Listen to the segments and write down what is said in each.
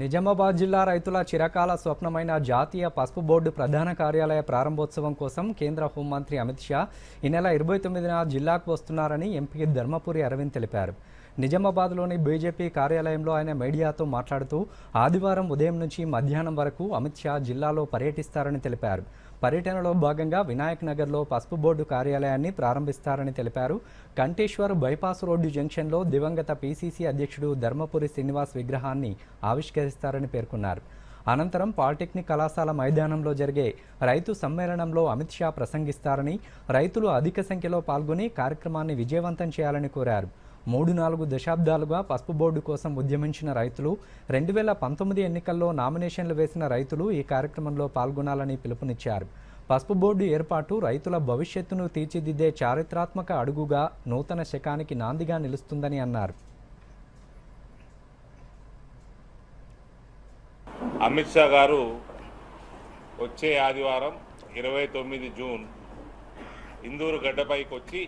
నిజామాబాద్ జిల్లా రైతుల చిరకాల స్వప్నమైన జాతీయ పసుపు బోర్డు ప్రధాన కార్యాలయ ప్రారంభోత్సవం కోసం కేంద్ర హోంమంత్రి అమిత్ షా ఈ నెల ఇరవై తొమ్మిదిన జిల్లాకు వస్తున్నారని ఎంపీ ధర్మపురి అరవింద్ తెలిపారు. నిజామాబాద్లోని బీజేపీ కార్యాలయంలో ఆయన మీడియాతో మాట్లాడుతూ ఆదివారం ఉదయం నుంచి మధ్యాహ్నం వరకు అమిత్ షా జిల్లాలో పర్యటిస్తారని తెలిపారు. పర్యటనలో భాగంగా వినాయక్ నగర్లో పసుపు బోర్డు కార్యాలయాన్ని ప్రారంభిస్తారని తెలిపారు. కంటేశ్వర్ బైపాస్ రోడ్డు జంక్షన్లో దివంగత పీసీసీ అధ్యక్షుడు ధర్మపురి శ్రీనివాస్ విగ్రహాన్ని ఆవిష్కరిస్తారని పేర్కొన్నారు. అనంతరం పాలిటెక్నిక్ కళాశాల మైదానంలో జరిగే రైతు సమ్మేళనంలో అమిత్ షా ప్రసంగిస్తారని రైతులు అధిక సంఖ్యలో పాల్గొని కార్యక్రమాన్ని విజయవంతం చేయాలని కోరారు. మూడు నాలుగు దశాబ్దాలుగా పసుపు బోర్డు కోసం ఉద్యమించిన రైతులు రెండు వేల పంతొమ్మిది ఎన్నికల్లో నామినేషన్లు వేసిన రైతులు ఈ కార్యక్రమంలో పాల్గొనాలని పిలుపునిచ్చారు. పసుపు బోర్డు ఏర్పాటు రైతుల భవిష్యత్తును తీర్చిదిద్దే చారిత్రాత్మక అడుగుగా నూతన శకానికి నాందిగా నిలుస్తుందని అన్నారు. అమిత్ షా గారు వచ్చే ఆదివారం ఇరవై తొమ్మిది జూన్ ఇందూరు గడ్డపైకి వచ్చి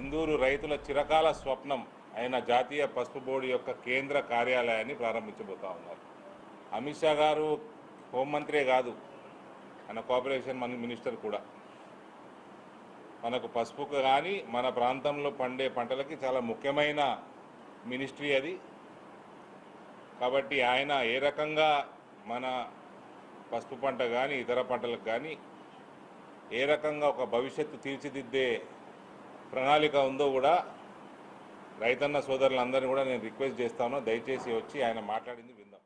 ఇందూరు రైతుల చిరకాల స్వప్నం అయిన జాతీయ పసుపు బోర్డు యొక్క కేంద్ర కార్యాలయాన్ని ప్రారంభించబోతా ఉన్నారు. అమిత్ షా గారు హోంమంత్రే కాదు మన కోఆపరేషన్ మన మినిస్టర్ కూడా. మనకు పసుపుకు కానీ మన ప్రాంతంలో పండే పంటలకి చాలా ముఖ్యమైన మినిస్ట్రీ అది. కాబట్టి ఆయన ఏ రకంగా మన పసుపు పంట కానీ ఇతర పంటలకు కానీ ఏ రకంగా ఒక భవిష్యత్తు తీర్చిదిద్దే ప్రణాళిక ఉందో కూడా రైతన్న సోదరులందరినీ కూడా నేను రిక్వెస్ట్ చేస్తాను. దయచేసి వచ్చి ఆయన మాట్లాడింది విందాం.